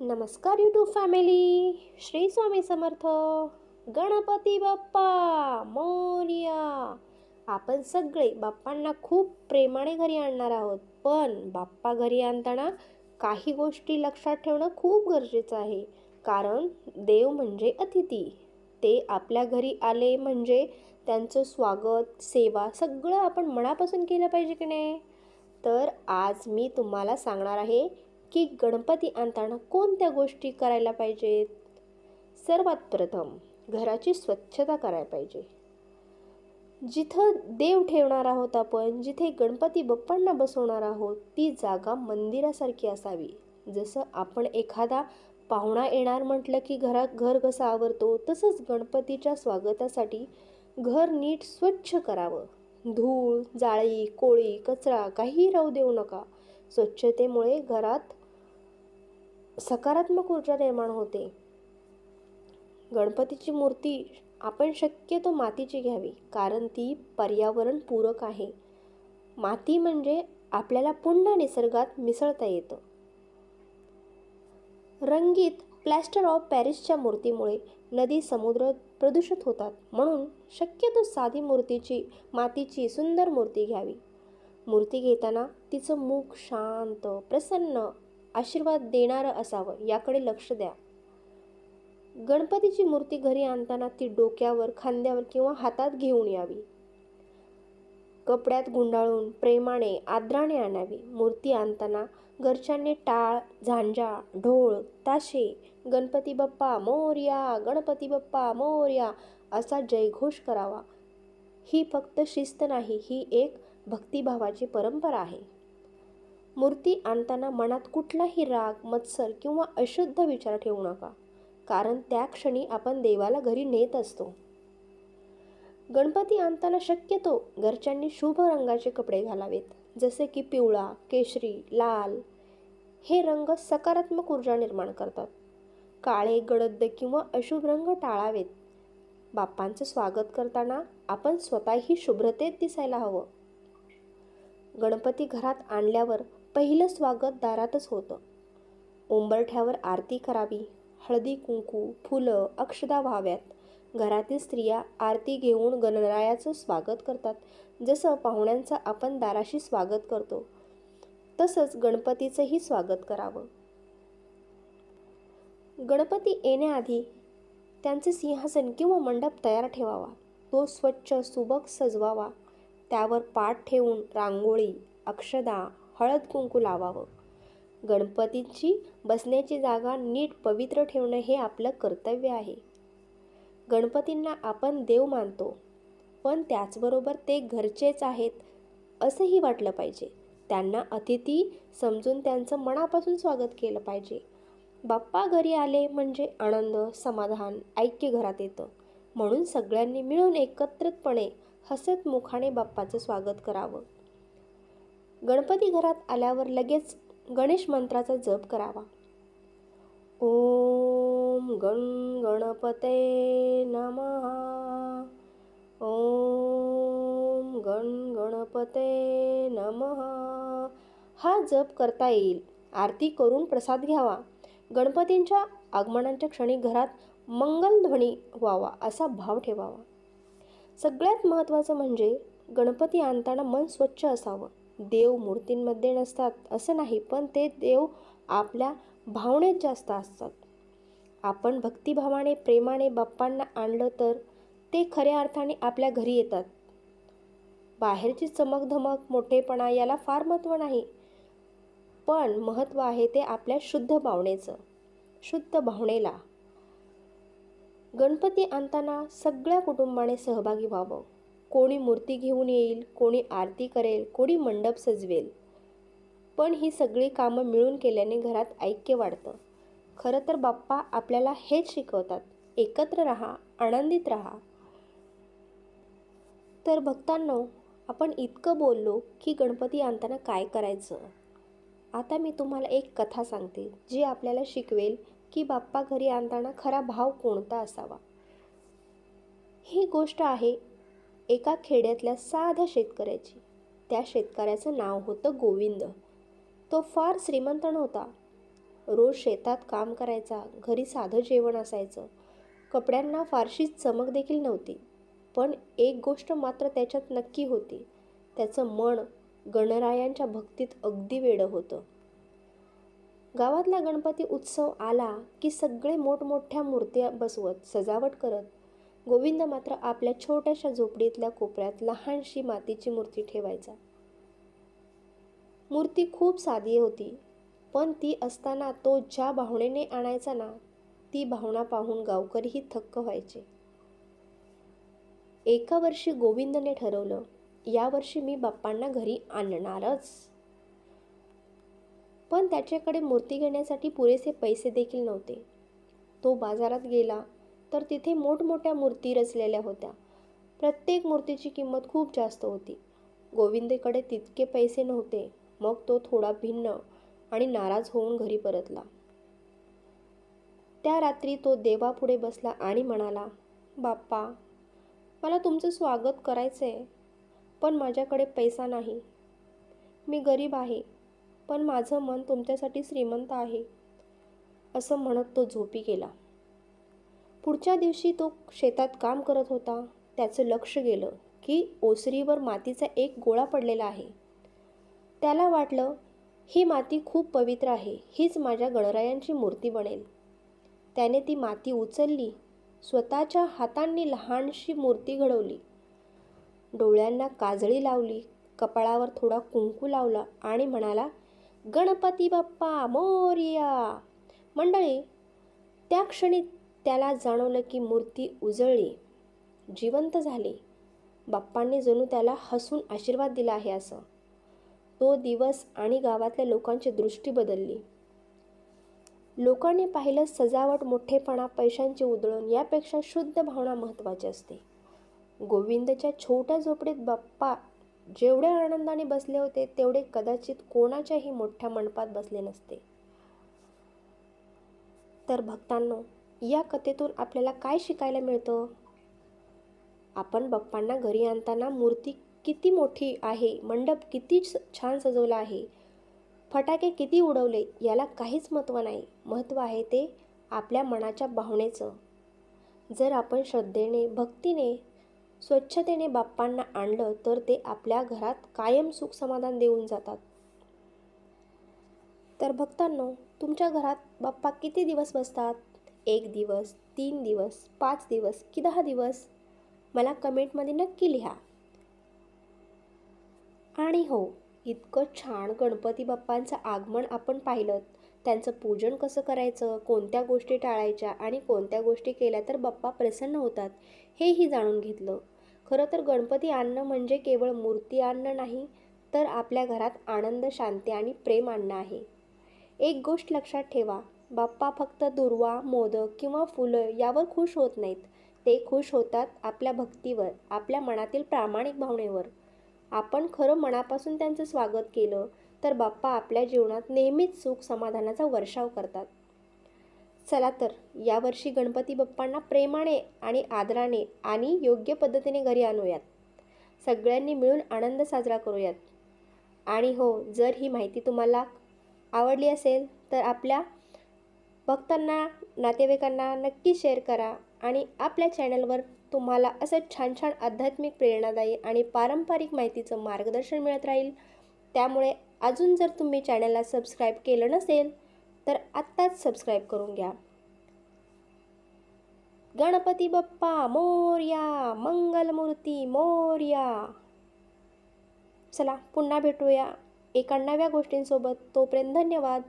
नमस्कार YouTube family Shri Swami Samarth. Ganpati Bappa Morya आपण सगळे बाप्पांना खूप प्रेमाने घरी आणणार आहोत. पण बाप्पा घरी आणताना काही गोष्टी लक्षात ठेवणं खूप गरजेचं आहे. कारण देव म्हणजे अतिथी. ते आपल्या घरी आले म्हणजे त्यांचं स्वागत सेवा सगळं आपण मनापासून केलं पाहिजे की नाही? तर आज मी तुम्हाला सांगणार आहे की गणपती आणताना कोणत्या गोष्टी करायला पाहिजेत? सर्वात प्रथम घराची स्वच्छता करायला पाहिजे. जिथं देव ठेवणार आहोत आपण जिथे गणपती बाप्पांना बसवणार आहोत ती जागा मंदिरासारखी असावी. जसं आपण एखादा पाहुणा येणार म्हटलं की घरात घर कसं आवरतो तसंच गणपतीच्या स्वागतासाठी घर नीट स्वच्छ करावं. धूळ जाळी कोळी कचरा काहीही राहू देऊ नका. स्वच्छतेमुळे घरात सकारात्मक ऊर्जा निर्माण होते. गणपतीची मूर्ती आपण शक्यतो मातीची घ्यावी कारण ती पर्यावरणपूरक आहे. माती म्हणजे आपल्याला पुन्हा निसर्गात मिसळता येतं. रंगीत प्लॅस्टर ऑफ पॅरिसच्या मूर्तीमुळे नदी समुद्र प्रदूषित होतात. म्हणून शक्यतो साधी मूर्तीची मातीची सुंदर मूर्ती घ्यावी. मूर्ती घेताना तिचं मुख शांत प्रसन्न आशीर्वाद देणारं असावं याकडे लक्ष द्या. गणपतीची मूर्ती घरी आणताना ती डोक्यावर खांद्यावर किंवा हातात घेऊन यावी. कपड्यात गुंडाळून प्रेमाने आदराने आणावी. मूर्ती आणताना घरच्यांनी टाळ झांजा ढोळ ताशे गणपती बाप्पा मोर्या गणपती बाप्पा मोर्या असा जयघोष करावा. ही फक्त शिस्त नाही ही एक भक्तिभावाची परंपरा आहे. मूर्ती आणताना मनात कुठलाही राग मत्सर किंवा अशुद्ध विचार ठेवू नका. कारण त्या क्षणी आपण देवाला घरी नेत असतो. गणपती आणताना शक्यतो घरच्यांनी शुभ रंगाचे कपडे घालावेत. जसे की पिवळा केशरी लाल. हे रंग सकारात्मक ऊर्जा निर्माण करतात. काळे गडद किंवा अशुभ रंग टाळावेत. बाप्पांचं स्वागत करताना आपण स्वतःही शुभ्रतेत दिसायला हवं. गणपती घरात आणल्यावर पहिलं स्वागत दारातच होतं. उंबरठ्यावर आरती करावी हळदी कुंकू फुलं अक्षदा व्हाव्यात. घरातील स्त्रिया आरती घेऊन गणरायाचं स्वागत करतात. जसं पाहुण्यांचं आपण दाराशी स्वागत करतो तसंच गणपतीचंही स्वागत करावं. गणपती येण्याआधी त्यांचे सिंहासन किंवा मंडप तयार ठेवावा. तो स्वच्छ सुबक सजवावा. त्यावर पाठ ठेवून रांगोळी अक्षदा हळद कुंकू लावावं. गणपतींची बसण्याची जागा नीट पवित्र ठेवणं हे आपलं कर्तव्य आहे. गणपतींना आपण देव मानतो पण त्याचबरोबर ते घरचेच आहेत असंही वाटलं पाहिजे. त्यांना अतिथी समजून त्यांचं मनापासून स्वागत केलं पाहिजे. बाप्पा घरी आले म्हणजे आनंद समाधान ऐक्य घरात येतं. म्हणून सगळ्यांनी मिळून एकत्रितपणे हसत मुखाने बाप्पाचं स्वागत करावं. गणपती घरात आल्यावर लगेच गणेश मंत्राचा जप करावा. ओम गण गणपते नमः. ओम गण गणपते नमः. हा जप करता येईल. आरती करून प्रसाद घ्यावा. गणपतींच्या आगमनाच्या क्षणी घरात मंगलध्वनी व्हावा असा भाव ठेवावा. सगळ्यात महत्त्वाचं म्हणजे गणपती आणताना मन स्वच्छ असावं. देव मूर्तींमध्ये नसतात असं नाही पण ते देव आपल्या भावनेत जास्त असतात. आपण भक्तिभावाने प्रेमाने बाप्पांना आणलं तर ते खऱ्या अर्थाने आपल्या घरी येतात. बाहेरची चमकधमक मोठेपणा याला फार महत्त्व नाही पण महत्त्व आहे ते आपल्या शुद्ध भावनेचं शुद्ध भावनेला. गणपती आणताना सगळ्या कुटुंबाने सहभागी व्हावं. कोणी मूर्ती घेऊन येईल कोणी आरती करेल कोणी मंडप सजवेल. पण ही सगळी कामं मिळून केल्याने घरात ऐक्य वाढतं. खरं तर बाप्पा आपल्याला हेच शिकवतात एकत्र राहा आनंदित राहा. तर भक्तांनो आपण इतकं बोललो की गणपती आणताना काय करायचं? आता मी तुम्हाला एक कथा सांगते जी आपल्याला शिकवेल की बाप्पा घरी आणताना खरा भाव कोणता असावा. ही गोष्ट आहे एका खेड्यातल्या साध्या शेतकऱ्याची. त्या शेतकऱ्याचं नाव होतं गोविंद. तो फार श्रीमंत नव्हता. रोज शेतात काम करायचा घरी साधं जेवण असायचं. कपड्यांना फारशी चमक देखील नव्हती. पण एक गोष्ट मात्र त्याच्यात नक्की होती. त्याचं मन गणरायांच्या भक्तीत अगदी वेडं होतं. गावातला गणपती उत्सव आला की सगळे मोठमोठ्या मूर्त्या बसवत सजावट करत गोविंद मात्र आपल्या छोट्याशा झोपडीतल्या कोपऱ्यात लहानशी मातीची मूर्ती ठेवायचा. मूर्ती खूप साधी होती पण ती असताना तो ज्या भावनेने आणायचा ना ती भावना पाहून गावकरीही थक्क व्हायचे. एका वर्षी गोविंदने ठरवलं यावर्षी मी बाप्पांना घरी आणणारच. पण त्याच्याकडे मूर्ती घेण्यासाठी पुरेसे पैसे देखील नव्हते. तो बाजारात गेला तर तिथे मोठमोठ्या मूर्ती रचलेल्या होत्या. प्रत्येक मूर्तीची किंमत खूप जास्त होती. गोविंदेकडे तितके पैसे नव्हते. मग तो थोडा भिन्न आणि नाराज होऊन घरी परतला. त्या रात्री तो देवापुढे बसला आणि म्हणाला बाप्पा मला तुमचं स्वागत करायचं आहे पण माझ्याकडे पैसा नाही. मी गरीब आहे पण माझं मन तुमच्यासाठी श्रीमंत आहे असं म्हणत तो झोपी गेला. पुढच्या दिवशी तो शेतात काम करत होता. त्याचं लक्ष गेलं की ओसरीवर मातीचा एक गोळा पडलेला आहे. त्याला वाटलं ही माती खूप पवित्र आहे. हीच माझ्या गणरायांची मूर्ती बनेल. त्याने ती माती उचलली स्वतःच्या हातांनी लहानशी मूर्ती घडवली. डोळ्यांना काजळी लावली कपाळावर थोडा कुंकू लावला आणि म्हणाला गणपती बाप्पा मोर्या! मंडळी त्या क्षणी त्याला जाणवलं की मूर्ती उजळली. जिवंत झाली. बाप्पांनी जणू त्याला हसून आशीर्वाद दिला आहे असं. तो दिवस आणि गावातल्या लोकांची दृष्टी बदलली. लोकांनी पाहिलं सजावट मोठेपणा पैशांची उधळण यापेक्षा शुद्ध भावना महत्त्वाची असते. गोविंदच्या छोट्या झोपडीत बाप्पा जेवढे आनंदाने बसले होते तेवढे कदाचित कोणाच्याही मोठ्या मंडपात बसले नसते. तर भक्तांनो या कथेतून आपल्याला काय शिकायला मिळतं? आपण बाप्पांना घरी आणताना मूर्ती किती मोठी आहे मंडप किती छान सजवला आहे फटाके किती उडवले याला काहीच महत्त्व नाही. महत्त्व आहे ते आपल्या मनाच्या भावनेचं. जर आपण श्रद्धेने भक्तीने स्वच्छतेने बाप्पांना आणलं तर ते आपल्या घरात कायम सुख समाधान देऊन जातात. तर भक्तांनो तुमच्या घरात बाप्पा किती दिवस बसतात? एक दिवस तीन दिवस पाच दिवस की दहा दिवस? मला कमेंटमध्ये नक्की लिहा. आणि हो इतकं छान गणपती बाप्पांचं आगमन आपण पाहिलं. त्यांचं पूजन कसं करायचं कोणत्या गोष्टी टाळायच्या आणि कोणत्या गोष्टी केल्या तर बाप्पा प्रसन्न होतात हेही जाणून घेतलं. खरं तर गणपती आणणं म्हणजे केवळ मूर्ती आणणं नाही तर आपल्या घरात आनंद शांती आणि प्रेम आणणं आहे. एक गोष्ट लक्षात ठेवा बाप्पा फक्त दुर्वा मोदक किंवा फुलं यावर खुश होत नाहीत. ते खुश होतात आपल्या भक्तीवर आपल्या मनातील प्रामाणिक भावनेवर. आपण खरं मनापासून त्यांचं स्वागत केलं तर बाप्पा आपल्या जीवनात नेहमीच सुख समाधानाचा वर्षाव करतात. चला तर यावर्षी गणपती बाप्पांना प्रेमाने आणि आदराने आणि योग्य पद्धतीने घरी आणूयात. सगळ्यांनी मिळून आनंद साजरा करूयात. आणि हो जर ही माहिती तुम्हाला आवडली असेल तर आपल्या भक्तांना नातेवाईकांना नक्की शेअर करा आणि आपल्या चॅनलवर तुम्हाला असं छान छान आध्यात्मिक प्रेरणादायी आणि पारंपरिक माहितीचं मार्गदर्शन मिळत राहील. त्यामुळे अजून जर तुम्ही चॅनलला सबस्क्राईब केलं नसेल तर आत्ताच सबस्क्राईब करून घ्या. गणपती बाप्पा मोर्या मंगलमूर्ती मोर्या. चला पुन्हा भेटूया एका नव्या गोष्टींसोबत. तोपर्यंत धन्यवाद.